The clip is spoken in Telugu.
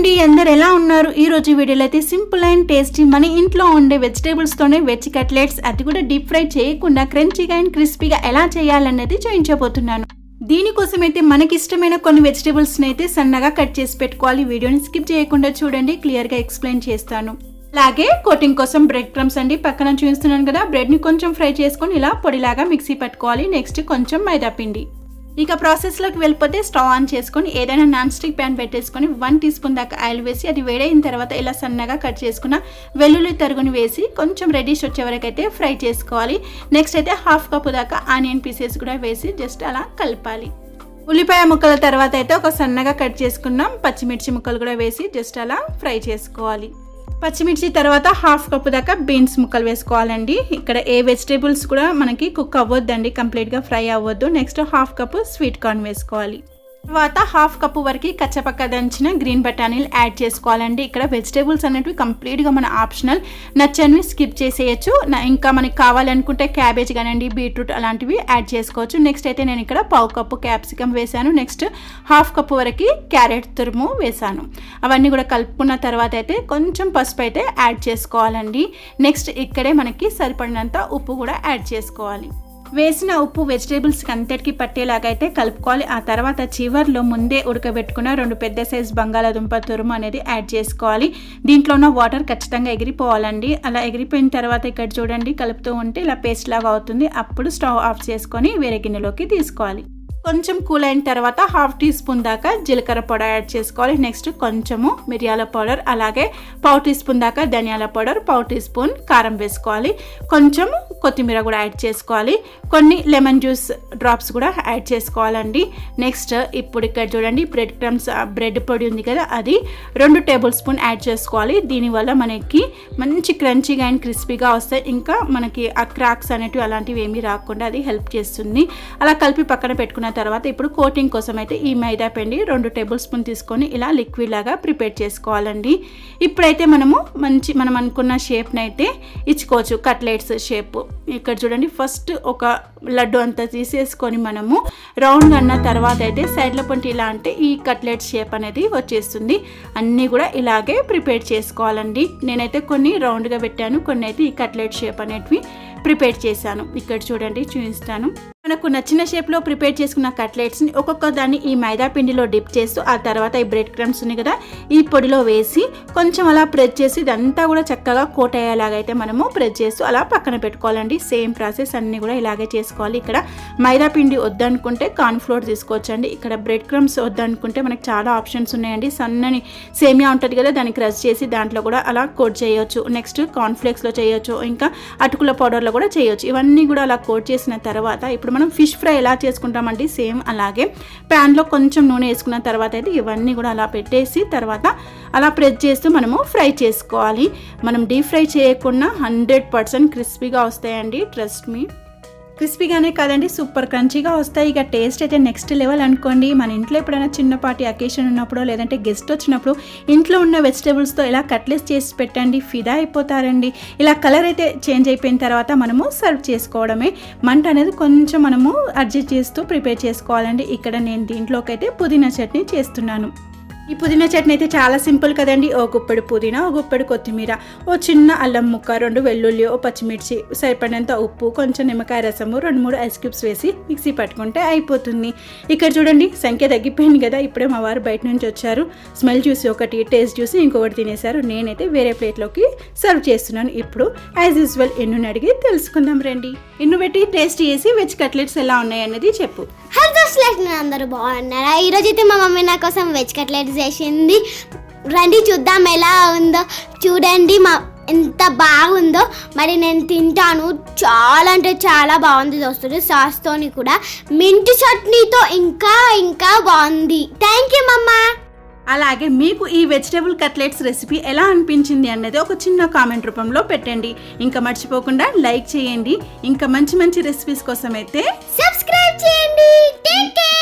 అండి అందరు ఎలా ఉన్నారు? ఈ రోజు వీడియోలో అయితే సింపుల్ అండ్ టేస్టీ మన ఇంట్లో ఉండే వెజిటేబుల్స్ తోనే వెజ్ కట్లెట్స్ అది కూడా డీప్ ఫ్రై చేయకుండా క్రంచీగా అండ్ క్రిస్పీగా ఎలా చేయాలన్నది చూపించబోతున్నాను దీనికోసం అయితే మనకి ఇష్టమైన కొన్ని వెజిటేబుల్స్ని అయితే సన్నగా కట్ చేసి పెట్టుకోవాలి. వీడియోని స్కిప్ చేయకుండా చూడండి. క్లియర్గా ఎక్స్ప్లెయిన్ చేస్తాను. అలాగే కోటింగ్ కోసం బ్రెడ్ క్రమ్స్ అండి. పక్కన చూపిస్తున్నాను కదా బ్రెడ్ని కొంచెం ఫ్రై చేసుకొని ఇలా పొడిలాగా మిక్సీ పట్టుకోవాలి. నెక్స్ట్ కొంచెం మైదా పిండి. ఇక ప్రాసెస్లోకి వెళ్ళిపోతే స్టవ్ ఆన్ చేసుకొని ఏదైనా నాన్ స్టిక్ ప్యాన్ పెట్టేసుకొని వన్ టీ స్పూన్ దాకా ఆయిల్ వేసి అది వేడైన తర్వాత ఇలా సన్నగా కట్ చేసుకున్న వెల్లుల్లి తరుగుని వేసి కొంచెం రెడీష్ వచ్చే వరకు అయితే ఫ్రై చేసుకోవాలి. నెక్స్ట్ అయితే హాఫ్ కప్ దాకా ఆనియన్ పీసెస్ కూడా వేసి జస్ట్ అలా కలపాలి. ఉల్లిపాయ ముక్కల తర్వాత అయితే ఒక సన్నగా కట్ చేసుకున్నాం పచ్చిమిర్చి ముక్కలు కూడా వేసి జస్ట్ అలా ఫ్రై చేసుకోవాలి. పచ్చిమిర్చి తర్వాత హాఫ్ కప్ దాకా బీన్స్ ముక్కలు వేసుకోవాలండి. ఇక్కడ ఏ వెజిటేబుల్స్ కూడా మనకి కుక్ అవ్వద్దండి కంప్లీట్గా ఫ్రై అవ్వద్దు. Next half cup sweet corn వేసుకోవాలి. తర్వాత హాఫ్ కప్పు వరకు కచ్చపక్క దంచిన గ్రీన్ బఠానీలు యాడ్ చేసుకోవాలండి. ఇక్కడ వెజిటేబుల్స్ అనేటివి కంప్లీట్గా మన ఆప్షనల్. నచ్చనివి స్కిప్ చేసేయచ్చు. ఇంకా మనకి కావాలనుకుంటే క్యాబేజ్ కానివ్వండి బీట్రూట్ అలాంటివి యాడ్ చేసుకోవచ్చు. నెక్స్ట్ అయితే నేను ఇక్కడ పావు కప్పు క్యాప్సికమ్ వేసాను నెక్స్ట్ హాఫ్ కప్పు వరకు క్యారెట్ తురుము వేసాను అవన్నీ కూడా కలుపుకున్న తర్వాత అయితే కొంచెం పసుపు అయితే యాడ్ చేసుకోవాలండి. నెక్స్ట్ ఇక్కడే మనకి సరిపడినంత ఉప్పు కూడా యాడ్ చేసుకోవాలి. వేసిన ఉప్పు వెజిటేబుల్స్కి అంతటికి పట్టేలాగా అయితే కలుపుకోవాలి. ఆ తర్వాత చివర్లో ముందే ఉడకబెట్టుకున్న రెండు పెద్ద సైజ్ బంగాళాదుంప తురుము అనేది యాడ్ చేసుకోవాలి. దీంట్లో ఉన్న వాటర్ ఖచ్చితంగా ఎగిరిపోవాలండి. అలా ఎగిరిపోయిన తర్వాత ఇక్కడ చూడండి కలుపుతూ ఉంటే ఇలా పేస్ట్ లాగా అవుతుంది. అప్పుడు స్టవ్ ఆఫ్ చేసుకొని వేరే గిన్నెలోకి తీసుకోవాలి. కొంచెం కూల్ అయిన తర్వాత హాఫ్ టీ స్పూన్ దాకా జీలకర్ర పొడి యాడ్ చేసుకోవాలి. నెక్స్ట్ కొంచెము మిరియాల పౌడర్ అలాగే పావు టీ స్పూన్ దాకా ధనియాల పౌడర్ పావు టీ స్పూన్ కారం వేసుకోవాలి. కొంచెం కొత్తిమీర కూడా యాడ్ చేసుకోవాలి. కొన్ని లెమన్ జ్యూస్ డ్రాప్స్ కూడా యాడ్ చేసుకోవాలండి. నెక్స్ట్ ఇప్పుడు ఇక్కడ చూడండి బ్రెడ్ క్రమ్స్ బ్రెడ్ పొడి ఉంది కదా అది రెండు టేబుల్ స్పూన్ యాడ్ చేసుకోవాలి. దీనివల్ల మనకి మంచి క్రంచీగా అండ్ క్రిస్పీగా వస్తాయి. ఇంకా మనకి ఆ క్రాక్స్ అనేటివి అలాంటివి ఏమీ రాకుండా అది హెల్ప్ చేస్తుంది. అలా కలిపి పక్కన పెట్టుకున్న తర్వాత ఇప్పుడు కోటింగ్ కోసం అయితే ఈ మైదా పిండి రెండు టేబుల్ స్పూన్ తీసుకొని ఇలా లిక్విడ్ లాగా ప్రిపేర్ చేసుకోవాలండి. ఇప్పుడైతే మనము మంచి మనం అనుకున్న షేప్ని అయితే ఇచ్చుకోవచ్చు. కట్లెట్స్ షేప్ ఇక్కడ చూడండి ఫస్ట్ ఒక లడ్డు అంతా తీసేసుకొని మనము రౌండ్ అన్న తర్వాత అయితే సైడ్ల పొంటి ఇలా అంటే ఈ కట్లెట్ షేప్ అనేది వచ్చేస్తుంది. అన్నీ కూడా ఇలాగే ప్రిపేర్ చేసుకోవాలండి. నేనైతే కొన్ని రౌండ్గా పెట్టాను కొన్ని అయితే ఈ కట్లెట్ షేప్ అనేటివి ప్రిపేర్ చేశాను. ఇక్కడ చూడండి చూపిస్తాను. మనకు నచ్చిన షేప్లో ప్రిపేర్ చేసుకున్న కట్లెట్స్ని ఒక్కొక్క దాన్ని ఈ మైదా పిండిలో డిప్ చేస్తూ ఆ తర్వాత ఈ బ్రెడ్ క్రమ్స్ ఉన్నాయి కదా ఈ పొడిలో వేసి కొంచెం అలా ప్రెస్ చేసి ఇదంతా కూడా చక్కగా కోట్ అయ్యేలాగైతే మనము ప్రెస్ చేస్తూ అలా పక్కన పెట్టుకోవాలండి. సేమ్ ప్రాసెస్ అన్నీ కూడా ఇలాగే చేసుకోవాలి. ఇక్కడ మైదా పిండి వద్దనుకుంటే కార్న్ఫ్లోర్ తీసుకోవచ్చండి. ఇక్కడ బ్రెడ్ క్రమ్స్ వద్దనుకుంటే మనకి చాలా ఆప్షన్స్ ఉన్నాయండి. సన్నని సేమియా ఉంటుంది కదా దాన్ని క్రష్ చేసి దాంట్లో కూడా అలా కోట్ చేయొచ్చు. నెక్స్ట్ కార్న్ఫ్లేక్స్లో చేయొచ్చు. ఇంకా అటుకుల పౌడర్లో కూడా చేయొచ్చు. ఇవన్నీ కూడా అలా కోట్ చేసిన తర్వాత ఇప్పుడు మనం ఫిష్ ఫ్రై ఎలా చేసుకుంటామంటే సేమ్ అలాగే ప్యాన్లో కొంచెం నూనె వేసుకున్న తర్వాత అయితే ఇవన్నీ కూడా అలా పెట్టేసి తర్వాత అలా ప్రెస్ చేస్తూ మనము ఫ్రై చేసుకోవాలి. మనం డీప్ ఫ్రై చేయకుండా హండ్రెడ్ పర్సెంట్ క్రిస్పీగా వస్తాయండి ట్రస్ట్ మీ. క్రిస్పీగానే కాదండి సూపర్ క్రంచీగా వస్తాయి. ఇక టేస్ట్ అయితే నెక్స్ట్ లెవెల్ అనుకోండి. మన ఇంట్లో ఎప్పుడైనా చిన్నపాటి అకేషన్ ఉన్నప్పుడు లేదంటే గెస్ట్ వచ్చినప్పుడు ఇంట్లో ఉన్న వెజిటేబుల్స్తో ఇలా కట్లెస్ చేసి పెట్టండి. ఫిదా అయిపోతారండి. ఇలా కలర్ అయితే చేంజ్ అయిపోయిన తర్వాత మనము సర్వ్ చేసుకోవడమే. మంట అనేది కొంచెం మనము అడ్జస్ట్ చేస్తూ ప్రిపేర్ చేసుకోవాలండి. ఇక్కడ నేను దీంట్లోకి అయితే పుదీనా చట్నీ చేస్తున్నాను. ఈ పుదీనా చట్నీ అయితే చాలా సింపుల్ కదండి. ఓ గుప్పెడు పుదీనా ఓ గుప్పెడు కొత్తిమీర ఓ చిన్న అల్లం ముక్క రెండు వెల్లుల్లి ఓ పచ్చిమిర్చి సరిపడినంత ఉప్పు కొంచెం నిమ్మకాయ రసము రెండు మూడు ఐస్ క్యూబ్స్ వేసి మిక్సీ పట్టుకుంటే అయిపోతుంది. ఇక్కడ చూడండి సంఖ్య తగ్గిపోయింది కదా ఇప్పుడే మా వారు బయట నుంచి వచ్చారు. స్మెల్ చూసి ఒకటి టేస్ట్ చూసి ఇంకొకటి తినేశారు. నేనైతే వేరే ప్లేట్లోకి సర్వ్ చేస్తున్నాను ఇప్పుడు. యాజ్ యూజువల్ ఎన్ను అడిగి తెలుసుకుందాం రండి. ఎన్ను పెట్టి టేస్ట్ చేసి వెజ్ కట్లెట్స్ ఎలా ఉన్నాయి అన్నది చెప్పు. హలో అందరూ బాగున్నారా? ఈరోజు అయితే మా మమ్మీ నా కోసం వెజ్ కట్లెట్స్ చేసింది. రండి చూద్దాం ఎలా ఉందో. చూడండి మా ఎంత బాగుందో. మరి నేను తింటాను. చాలా అంటే చాలా బాగుంది దోస్తులు సాస్తోని కూడా. మింటి చట్నీతో ఇంకా ఇంకా బాగుంది. థ్యాంక్ యూ మమ్మా. అలాగే మీకు ఈ వెజిటేబుల్ కట్లెట్స్ రెసిపీ ఎలా అనిపించింది అన్నది ఒక చిన్న కామెంట్ రూపంలో పెట్టండి. ఇంకా మర్చిపోకుండా లైక్ చేయండి. ఇంకా మంచి మంచి రెసిపీస్ కోసం అయితే సబ్స్క్రైబ్ చేయండి. Take care